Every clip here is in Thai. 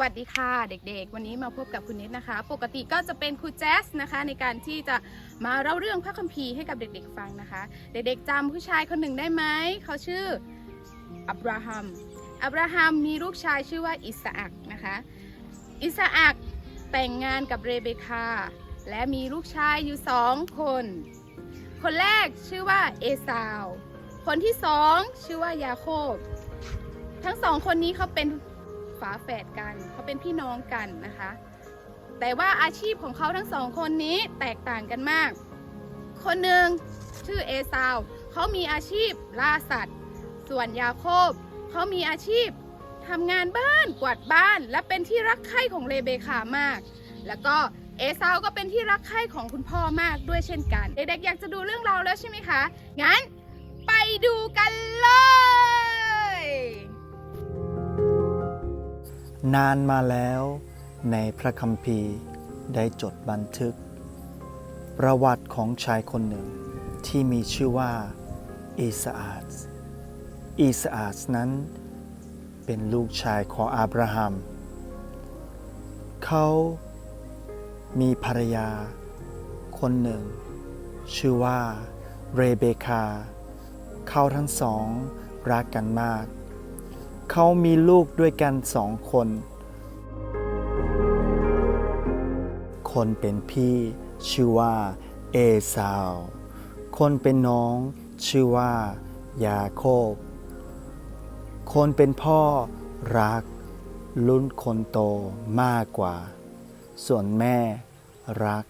วัสดีค่ะเด็กๆ วันนี้มาพบกับคุณนิดนะคะ ปกติก็จะเป็นครูแจ๊สนะคะ ในการที่จะมาเล่าเรื่องพระคัมภีร์ให้กับเด็กๆฟังนะคะ เด็กๆจำผู้ชายคนหนึ่งได้ไหมเขาชื่ออับราฮัมอับราฮัมมีลูกชายชื่อว่าอิสอักนะคะอิสอักแต่งงานกับเรเบคาและมีลูกชายอยู่สองคน คนแรกชื่อว่าเอสาว คนที่สองชื่อว่ายาโคบ ทั้งสองคนนี้เขาเป็น ฝาแฝดกัน เขาเป็นพี่น้องกันนะคะ แต่ว่าอาชีพของเขาทั้งสองคนนี้แตกต่างกันมาก คนหนึ่งชื่อเอซาวเขามีอาชีพล่าสัตว์ ส่วนยาโคบเขามีอาชีพทำงานบ้านกวาดบ้าน และเป็นที่รักใคร่ของเรเบคามาก แล้วก็เอซาวก็เป็นที่รักใคร่ของคุณพ่อมากด้วยเช่นกัน เด็กๆอยากจะดูเรื่องราวแล้วใช่ไหมคะ งั้นไปดูกันเลย นานมาแล้วในพระคัมภีร์ได้จดบันทึก ประวัติของชายคนหนึ่งที่มีชื่อว่าอิสอาสอิสอาสนั้นเป็นลูกชายของอาบราฮัม เขามีภรรยาคนหนึ่ง ชื่อว่าเรเบคา เขาทั้งสองรักกันมาก เขามีลูกด้วยกันสองคน คนเป็นพี่ชื่อว่าเอสาว คนเป็นน้องชื่อว่ายาโคบ คนเป็นพ่อรัก รุ่นคนโตมากกว่า ส่วนแม่รัก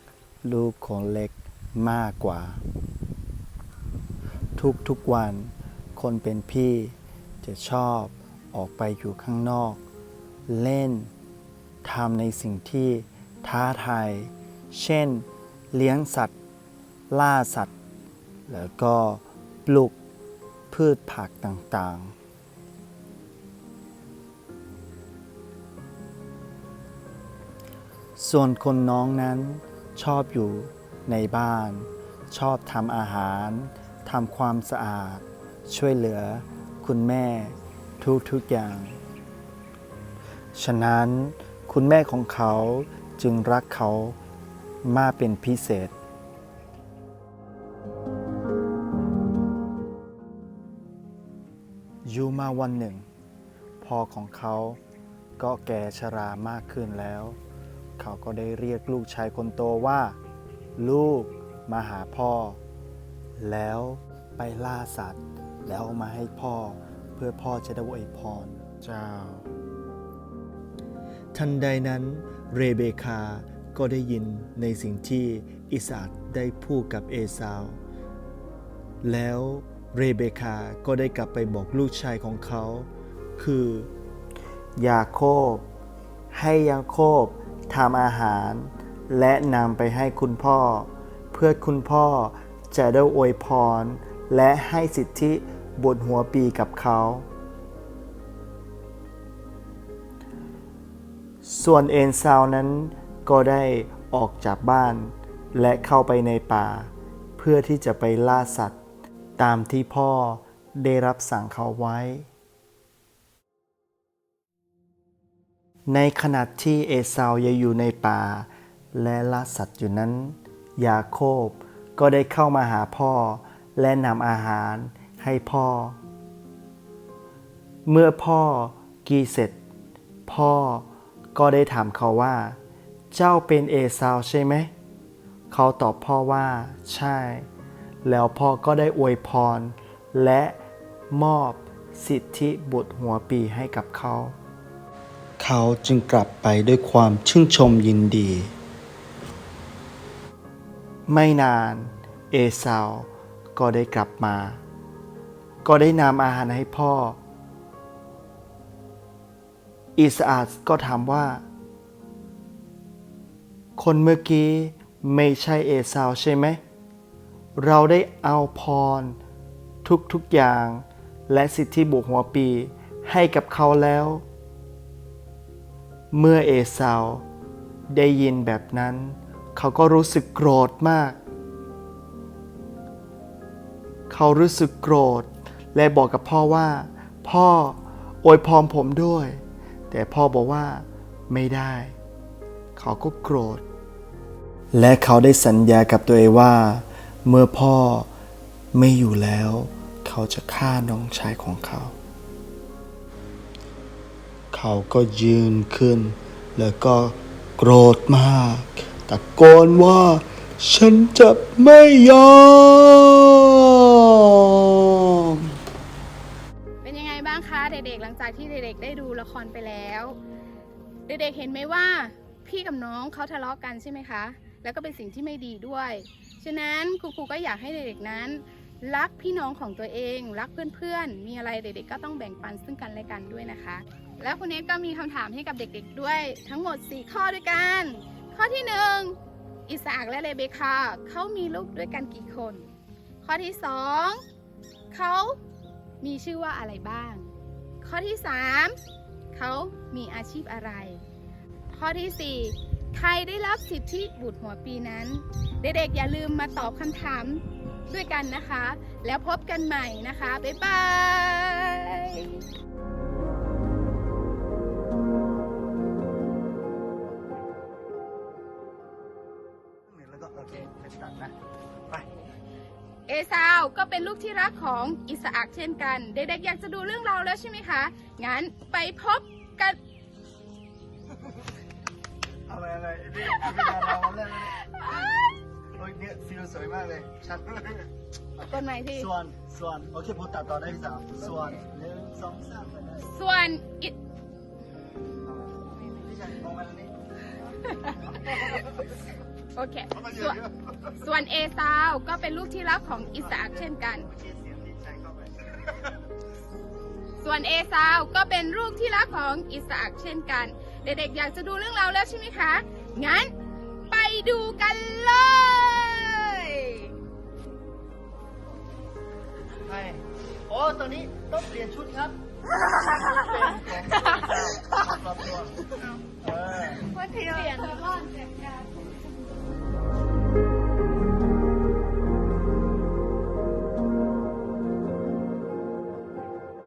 ลูกคนเล็กมากกว่า ทุกๆวัน คนเป็นพี่จะชอบ ออกไปอยู่ข้างนอก เล่นทำในสิ่งที่ท้าทาย เช่น เลี้ยงสัตว์ ล่าสัตว์ แล้วก็ปลูกพืชผักต่างๆ ส่วนคนน้องนั้นชอบอยู่ในบ้าน ชอบทำอาหารทำความสะอาด ช่วยเหลือคุณแม่ ทุกๆอย่าง ฉะนั้นคุณแม่ของเขาจึงรักเขามากเป็นพิเศษ อยู่มาวันหนึ่งพ่อของเขาก็แก่ชรามากขึ้นแล้ว เขาก็ได้เรียกลูกชายคนโตว่า ลูกมาหาพ่อ แล้วไปล่าสัตว์ แล้วมาให้พ่อ พื่อพ่อจะได้อวยพรเจ้า ทันใดนั้นเรเบคาก็ได้ยินในสิ่งที่อิสากได้พูดกับเอสาว แล้วเรเบคาก็ได้กลับไปบอกลูกชายของเขา คือยาโคบ ให้ยาโคบทำอาหาร และนำไปให้คุณพ่อ เพื่อคุณพ่อจะได้อวยพร และให้สิทธิ บนหัวปีกับเขา ส่วนเอนซาวนั้นก็ได้ออกจากบ้าน และเข้าไปในป่า เพื่อที่จะไปล่าสัตว์ ตามที่พ่อได้รับสั่งเขาไว้ ในขณะที่เอสาวยังอยู่ในป่า และล่าสัตว์อยู่นั้น ยาโคบก็ได้เข้ามาหาพ่อและนำอาหาร ให้พ่อ เมื่อพ่อกีเสร็จ พ่อก็ได้ถามเขาว่า เจ้าเป็นเอสาวใช่ไหม เขาตอบพ่อว่า ใช่ แล้วพ่อก็ได้อวยพร และมอบสิทธิบุตรหัวปีให้กับเขา เขาจึงกลับไปด้วยความชื่นชมยินดี ไม่นาน เอสาวก็ได้กลับมา ก็ได้นำอาหารให้พ่อ อิสอาสก็ถามว่า คนเมื่อกี้ไม่ใช่เอสาวใช่ไหม เราได้เอาพร ทุกๆอย่าง และสิทธิบุกหัวปีให้กับเขาแล้ว เมื่อเอสาวได้ยินแบบนั้น เขาก็รู้สึกโกรธมาก เขารู้สึกโกรธ และบอกกับพ่อว่า พ่ออวยพรผมด้วย แต่พ่อบอกว่าไม่ได้ เขาก็โกรธ และเขาได้สัญญากับตัวเองว่า เมื่อพ่อไม่อยู่แล้ว เขาจะฆ่าน้องชายของเขา เขาก็ยืนขึ้น แล้วก็โกรธมากตะโกนว่าฉันจะไม่ยอม เด็กๆหลังจากที่เด็กๆได้ดูละครไปแล้ว เด็กๆเห็นไหมว่าพี่กับน้องเขาทะเลาะกันใช่ไหมคะ แล้วก็เป็นสิ่งที่ไม่ดีด้วย ฉะนั้นครูๆก็อยากให้เด็กๆนั้น รักพี่น้องของตัวเอง รักเพื่อนๆ มีอะไรเด็กๆก็ต้องแบ่งปันซึ่งกันและกันด้วยนะคะ แล้วคุณเนทก็มีคำถามให้กับเด็กๆด้วยทั้งหมด 4 ข้อด้วยกัน ข้อที่ 1 อิสอักและเรเบคาเขามีลูกด้วยกันกี่คน ข้อที่ 2เขามีชื่อว่าอะไรบ้าง ข้อที่ 3 เขามีอาชีพอะไร ข้อที่ 4 ใครได้รับสิทธิบุตรหัวปีนั้น เด็กๆอย่าลืมมาตอบคำถามด้วยกันนะคะ แล้วพบกันใหม่นะคะ บ๊ายบายแล้วก็โอเคเป็นตัดนะ ไป เอซาวก็เป็นลูกที่รักของอิสอักเช่นกัน เด็กๆอยากจะดูเรื่องราวแล้วใช่ไหมคะ งั้นไปพบกัน อะไรอะไรนี่ไม่ได้เราเรื่องโอ้ยเนี่ยฟิลสวยมากเลย ชัดเลยต้นไม้ที่ ส่วนส่วนโอเคผมตัดต่อได้พี่สาวส่วนหนึ่งสองสามไปนะส่วนอิพี่ชายมองมาทางนี้ โอเค ส่วนส่วนเอซาวก็เป็นลูกที่รักของอิสอักเช่นกันเมื่อกี้เสียงที่ชายเข้าไปส่วนเอซาวก็เป็นลูกที่รักของอิสอักเช่นกัน เด็กๆอยากจะดูเรื่องราวแล้วใช่ไหมคะ งั้นไปดูกันเลยใช่โอ้ตอนนี้ต้องเปลี่ยนชุดครับ